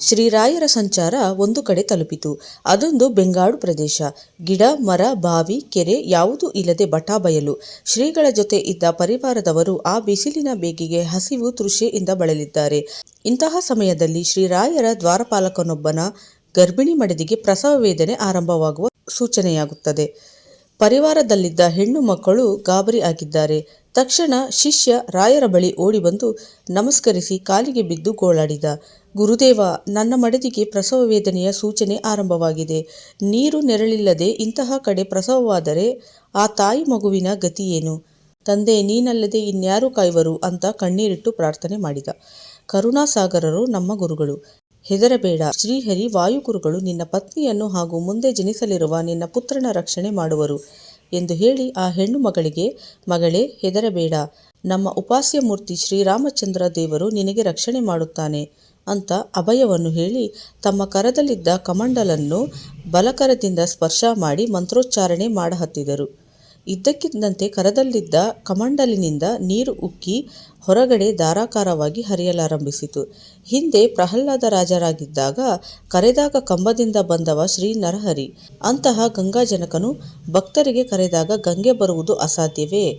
ಶ್ರೀರಾಯರ ಸಂಚಾರ ಒಂದು ಕಡೆ ತಲುಪಿತು. ಅದೊಂದು ಬೆಂಗಾಡು ಪ್ರದೇಶ. ಗಿಡ, ಮರ, ಬಾವಿ, ಕೆರೆ ಯಾವುದೂ ಇಲ್ಲದೆ ಬಟಾ ಬಯಲು. ಶ್ರೀಗಳ ಜೊತೆ ಇದ್ದ ಪರಿವಾರದವರು ಆ ಬಿಸಿಲಿನ ಬೇಗಿಗೆ ಹಸಿವು ತೃಷೆಯಿಂದ ಬಳಲಿದ್ದಾರೆ. ಇಂತಹ ಸಮಯದಲ್ಲಿ ಶ್ರೀರಾಯರ ದ್ವಾರಪಾಲಕನೊಬ್ಬನ ಗರ್ಭಿಣಿ ಮಡದಿಗೆ ಪ್ರಸವ ವೇದನೆ ಆರಂಭವಾಗುವ ಸೂಚನೆಯಾಗುತ್ತದೆ. ಪರಿವಾರದಲ್ಲಿದ್ದ ಹೆಣ್ಣು ಮಕ್ಕಳು ಗಾಬರಿ ಆಗಿದ್ದಾರೆ. ತಕ್ಷಣ ಶಿಷ್ಯ ರಾಯರ ಬಳಿ ಓಡಿ ಬಂದು ನಮಸ್ಕರಿಸಿ ಕಾಲಿಗೆ ಬಿದ್ದು ಗೋಳಾಡಿದ. ಗುರುದೇವ, ನನ್ನ ಮಡದಿಗೆ ಪ್ರಸವ ವೇದನೆಯ ಸೂಚನೆ ಆರಂಭವಾಗಿದೆ. ನೀರು ನೆರಳಿಲ್ಲದೆ ಇಂತಹ ಕಡೆ ಪ್ರಸವವಾದರೆ ಆ ತಾಯಿ ಮಗುವಿನ ಗತಿಯೇನು ತಂದೆ, ನೀನಲ್ಲದೆ ಇನ್ಯಾರು ಕಾಯುವರು ಅಂತ ಕಣ್ಣೀರಿಟ್ಟು ಪ್ರಾರ್ಥನೆ ಮಾಡಿದ. ಕರುಣಾಸಾಗರರು ನಮ್ಮ ಗುರುಗಳು. ಹೆದರಬೇಡ. ಶ್ರೀಹರಿ, ವಾಯುಗುರುಗಳು ನಿನ್ನ ಪತ್ನಿಯನ್ನು ಹಾಗೂ ಮುಂದೆ ಜನಿಸಲಿರುವ ನಿನ್ನ ಪುತ್ರನ ರಕ್ಷಣೆ ಮಾಡುವರು. ಎಂದು ಹೇಳಿ ಆ ಹೆಣ್ಣು ಮಗಳಿಗೆ, ಮಗಳೇ, ಹೆದರಬೇಡ. ನಮ್ಮ ಉಪಾಸ್ಯ ಮೂರ್ತಿ ಶ್ರೀರಾಮಚಂದ್ರ ದೇವರು ನಿನಗೆ ರಕ್ಷಣೆ ಮಾಡುತ್ತಾನೆ ಅಂತ ಅಭಯವನ್ನು ಹೇಳಿ ತಮ್ಮ ಕರದಲ್ಲಿದ್ದ ಕಮಂಡಲನ್ನು ಬಲಕರದಿಂದ ಸ್ಪರ್ಶ ಮಾಡಿ ಮಂತ್ರೋಚ್ಚಾರಣೆ ಮಾಡಹತ್ತಿದರು. ಇದ್ದಕ್ಕಿದ್ದಂತೆ ಕರದಲ್ಲಿದ್ದ ಕಮಂಡಲಿನಿಂದ ನೀರು ಉಕ್ಕಿ ಹೊರಗಡೆ ಧಾರಾಕಾರವಾಗಿ ಹರಿಯಲಾರಂಭಿಸಿತು. ಹಿಂದೆ ಪ್ರಹ್ಲಾದ ರಾಜರಾಗಿದ್ದಾಗ ಕರೆದಾಗ ಕಂಬದಿಂದ ಬಂದವ ಶ್ರೀ ನರಹರಿ. ಅಂತಹ ಗಂಗಾಜನಕನು ಭಕ್ತರಿಗೆ ಕರೆದಾಗ ಗಂಗೆ ಬರುವುದು ಅಸಾಧ್ಯವೇ?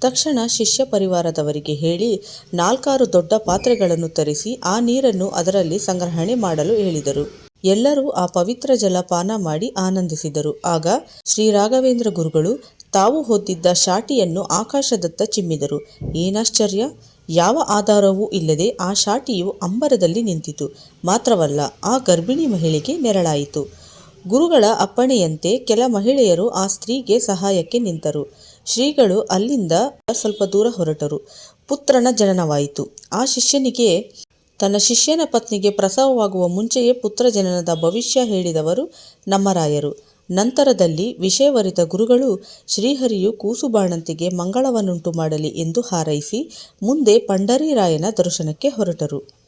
ತಕ್ಷಣ ಶಿಷ್ಯ ಪರಿವಾರದವರಿಗೆ ಹೇಳಿ ನಾಲ್ಕಾರು ದೊಡ್ಡ ಪಾತ್ರೆಗಳನ್ನು ತರಿಸಿ ಆ ನೀರನ್ನು ಅದರಲ್ಲಿ ಸಂಗ್ರಹಣೆ ಮಾಡಲು ಹೇಳಿದರು. ಎಲ್ಲರೂ ಆ ಪವಿತ್ರ ಜಲ ಪಾನ ಮಾಡಿ ಆನಂದಿಸಿದರು. ಆಗ ಶ್ರೀ ರಾಘವೇಂದ್ರ ಗುರುಗಳು ತಾವು ಹೊದ್ದಿದ್ದ ಶಾಟಿಯನ್ನು ಆಕಾಶದತ್ತ ಚಿಮ್ಮಿದರು. ಏನಾಶ್ಚರ್ಯ! ಯಾವ ಆಧಾರವೂ ಇಲ್ಲದೆ ಆ ಶಾಟಿಯು ಅಂಬರದಲ್ಲಿ ನಿಂತಿತು. ಮಾತ್ರವಲ್ಲ, ಆ ಗರ್ಭಿಣಿ ಮಹಿಳೆಗೆ ನೆರಳಾಯಿತು. ಗುರುಗಳ ಅಪ್ಪಣೆಯಂತೆ ಕೆಲ ಮಹಿಳೆಯರು ಆ ಸ್ತ್ರೀಗೆ ಸಹಾಯಕ್ಕೆ ನಿಂತರು. ಶ್ರೀಗಳು ಅಲ್ಲಿಂದ ಸ್ವಲ್ಪ ದೂರ ಹೊರಟರು. ಪುತ್ರನ ಜನನವಾಯಿತು. ಆ ಶಿಷ್ಯನಿಗೆ, ತನ್ನ ಶಿಷ್ಯನ ಪತ್ನಿಗೆ ಪ್ರಸವವಾಗುವ ಮುಂಚೆಯೇ ಪುತ್ರ ಜನನದ ಭವಿಷ್ಯ ಹೇಳಿದವರು ನಮ್ಮ ರಾಯರು. ನಂತರದಲ್ಲಿ ವಿಷಯವರಿತ ಗುರುಗಳು ಶ್ರೀಹರಿಯು ಕೂಸುಬಾಣಂತಿಗೆ ಮಂಗಳವನ್ನುಂಟು ಮಾಡಲಿ ಎಂದು ಹಾರೈಸಿ ಮುಂದೆ ಪಂಡರೀರಾಯನ ದರ್ಶನಕ್ಕೆ ಹೊರಟರು.